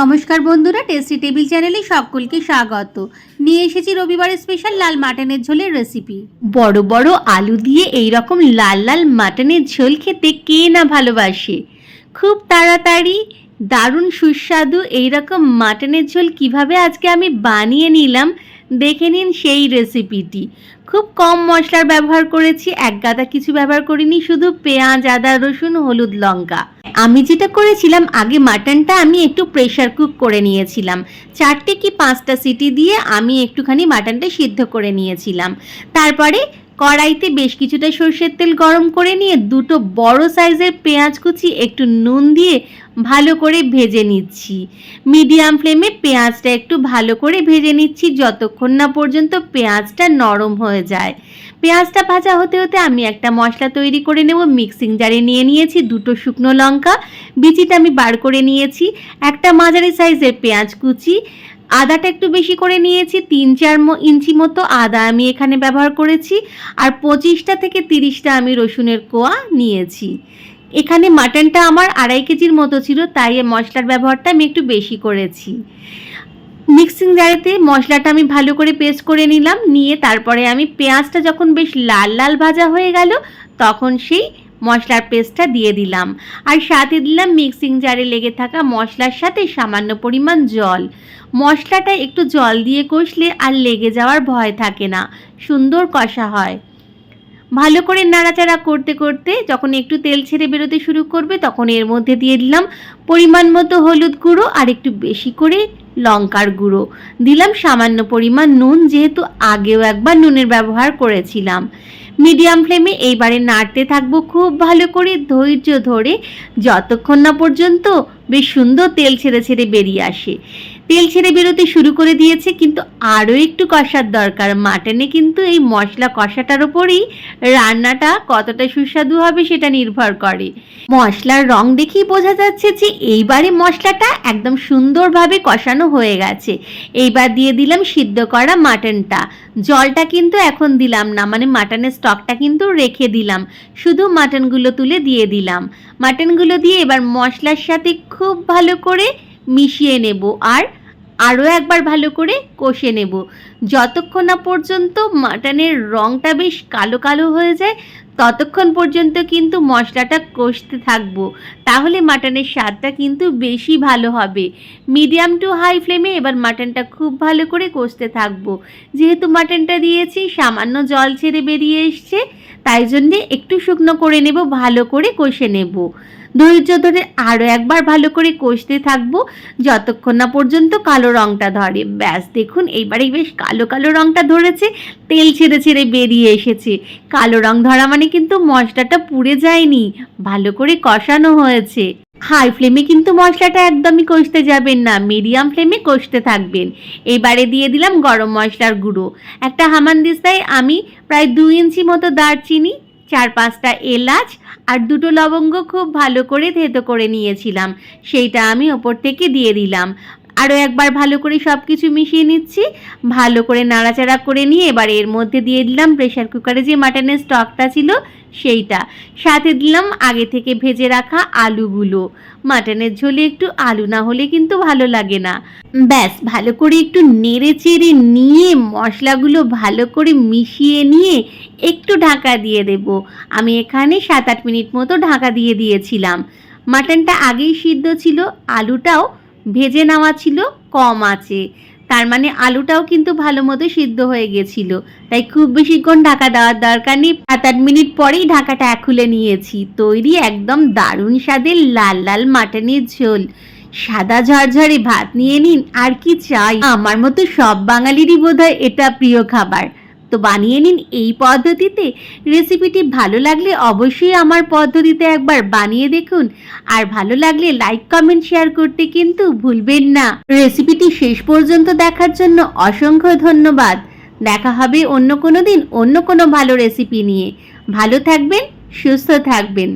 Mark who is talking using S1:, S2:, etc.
S1: নমস্কার বন্ধুরা tasty table চ্যানেলে সকলকে স্বাগত। নিয়ে এসেছি রবিবারের স্পেশাল লাল মাটনের ঝোলের রেসিপি বড় বড় আলু দিয়ে এই রকম লাল লাল মাটনের ঝোল খেতে কে না ভালোবাসে? খুব তাড়াতাড়ি, দারুণ সুস্বাদু এই রকম মাটনের ঝোল কীভাবে আজকে আমি বানিয়ে নিলাম, দেখে নিন সেই রেসিপিটি খুব কম মশলার ব্যবহার করেছি, এক গাদা কিছু ব্যবহার করিনি, শুধু পেঁয়াজ, আদা, রসুন, হলুদ, লঙ্কা। আমি যেটা করেছিলাম, আগে মাটনটা আমি একটু প্রেশার কুক করে নিয়েছিলাম। চারটে কি পাঁচটা সিটি দিয়ে আমি একটুখানি মাটনটা সিদ্ধ করে নিয়েছিলাম। তারপরে কড়াইতে বেশ কিছুটা সর্ষের তেল গরম করে নিয়ে দুটো বড় সাইজের পেঁয়াজ কুচি, একটু নুন দিয়ে ভালো করে ভেজে নিচ্ছি। মিডিয়াম ফ্লেমে পেঁয়াজটা একটু ভালো করে ভেজে নিচ্ছি, যতক্ষণ না পর্যন্ত পেঁয়াজটা নরম হয়ে যায়। পেঁয়াজটা ভাজা হতে হতে আমি একটা মশলা তৈরি করে নেব মিক্সিং জারে নিয়ে নিয়েছি দুটো শুকনো লঙ্কা, বিচিটা আমি বার করে নিয়েছি, একটা মাঝারি সাইজের পেঁয়াজ কুচি, আদাটা একটু বেশি করে নিয়েছি, তিন চার ইঞ্চি মতো আদা আমি এখানে ব্যবহার করেছি, আর পঁচিশটা থেকে তিরিশটা আমি রসুনের কোয়া নিয়েছি। এখানে মাটনটা আমার আড়াই কেজির মতো ছিল, তাই মশলার ব্যবহারটা আমি একটু বেশি করেছি। মিক্সিং জারেতে মশলাটা আমি ভালো করে পেস্ট করে নিলাম। নিয়ে তারপরে আমি পেঁয়াজটা যখন বেশ লাল লাল ভাজা হয়ে গেল, তখন সেই মশলার পেস্টটা দিয়ে দিলাম। আর সাথে দিলাম মিক্সিং জারে লেগে থাকা মশলার সাথে সামান্য পরিমাণ জল। মশলাটা একটু জল দিয়ে কষলে আর লেগে যাওয়ার ভয় থাকে না। সুন্দর কষা হয়। ভালো করে নাড়াচাড়া করতে করতে যখন একটু তেল ছেড়ে বেরোতে শুরু করবে, তখন এর মধ্যে দিয়ে দিলাম পরিমাণ মতো হলুদ গুঁড়ো আর একটু বেশি করে লঙ্কার গুঁড়ো। দিলাম সামান্য পরিমাণ নুন, যেহেতু আগেও একবার নুনের ব্যবহার করেছিলাম। মিডিয়াম ফ্লেমে এইবারে নাড়তে থাকব খুব ভালো করে ধৈর্য ধরে, যতক্ষণ না পর্যন্ত বেশ সুন্দর তেল ছেড়ে ছেড়ে বেরিয়ে আসে। তেল ছেড়ে বেরোতে শুরু করে দিয়েছে, কিন্তু আরও একটু কষার দরকার। মাটনে কিন্তু এই মশলা কষাটার ওপরেই রান্নাটা কতটা সুস্বাদু হবে সেটা নির্ভর করে। মশলার রং দেখেই বোঝা যাচ্ছে যে এইবারে মশলাটা একদম সুন্দরভাবে কষানো হয়ে গেছে। এইবার দিয়ে দিলাম সিদ্ধ করা মাটনটা। জলটা কিন্তু এখন দিলাম না মানে মাটনের স্টকটা কিন্তু রেখে দিলাম। শুধু মাটনগুলো তুলে দিয়ে দিলাম। মাটনগুলো দিয়ে এবার মশলার সাথে খুব ভালো করে মিশিয়ে নেব। আর আরও একবার ভালো করে কষে নেব। যতক্ষণ না পর্যন্ত মাটনের রঙটা বেশ কালো কালো হয়ে যায়, ততক্ষণ পর্যন্ত কিন্তু মশলাটা কষতে থাকব। তাহলে মাটনের স্বাদটা কিন্তু বেশি ভালো হবে। মিডিয়াম টু হাই ফ্লেমে এবার মাটনটা খুব ভালো করে কষতে থাকব। যেহেতু মাটনটা দিয়েছি, সামান্য জল ছেড়ে বেরিয়ে এসছে, তাই জন্যে একটু শুকনো করে নেব, ভালো করে কষে নেব। ধৈর্য ধরে আরও একবার ভালো করে কষতে থাকব। যতক্ষণ না পর্যন্ত কালো রঙটা ধরে। ব্যাস, দেখুন এইবারে বেশ কালো কালো রঙটা ধরেছে। তেল ছেড়ে ছেড়ে বেরিয়ে এসেছে। কালো রং ধরা মানে কিন্তু মশলাটা পুড়ে যায়নি। ভালো করে কষানো হয়েছে। হাই ফ্লেমে কিন্তু মশলাটা একদমই কষতে যাবেন না। মিডিয়াম ফ্লেমে কষতে থাকবেন। এবারে দিয়ে দিলাম গরম মশলার গুঁড়ো। একটা হামান হামানদিস্তায় আমি প্রায় দু ইঞ্চি মতো দারচিনি চার পাঁচটা এলাচ আর দুটো লবঙ্গ খুব ভালো করে থেতো করে নিয়েছিলাম। সেইটা আমি ওপর থেকে দিয়ে দিলাম। আরও একবার ভালো করে সব কিছু মিশিয়ে নিচ্ছি। ভালো করে নাড়াচাড়া করে নিয়ে এবার এর মধ্যে দিয়ে দিলাম প্রেশার কুকারে যে মাটনের স্টকটা ছিল সেইটা। সাথে দিলাম আগে থেকে ভেজে রাখা আলুগুলো। মাটনের ঝোলে একটু আলু না হলে কিন্তু ভালো লাগে না। ব্যাস, ভালো করে একটু নেড়ে চেড়ে নিয়ে মশলাগুলো ভালো করে মিশিয়ে নিয়ে একটু ঢাকা দিয়ে দেব। আমি এখানে সাত আট মিনিট মতো ঢাকা দিয়ে দিয়েছিলাম। মাটনটা আগেই সিদ্ধ ছিল, আলুটাও ভেজে নেওয়া ছিল, কম আছে। তার মানে আলুটাও কিন্তু ভালো মতো সিদ্ধ হয়ে গেছিল। তাই খুব বেশিক্ষণ ঢাকা দেওয়ার দরকার নেই। সাত আট মিনিট পরেই ঢাকাটা খুলে নিয়েছি। তৈরি একদম দারুণ স্বাদের লাল লাল মাটনের ঝোল। সাদা ঝরঝরে ভাত নিয়ে নিন, আর কি চাই? আমার মতো সব বাঙালিরই বোধহয় এটা প্রিয় খাবার। তো বানিয়ে নিন এই পদ্ধতিতে। রেসিপিটি ভালো লাগলে অবশ্যই আমার পদ্ধতিতে একবার বানিয়ে দেখুন। আর ভালো লাগলে লাইক কমেন্ট শেয়ার করতে কিন্তু ভুলবেন না। রেসিপিটি শেষ পর্যন্ত দেখার জন্য অসংখ্য ধন্যবাদ। দেখা হবে অন্য কোনো দিন অন্য কোনো ভালো রেসিপি নিয়ে। ভালো থাকবেন, সুস্থ থাকবেন।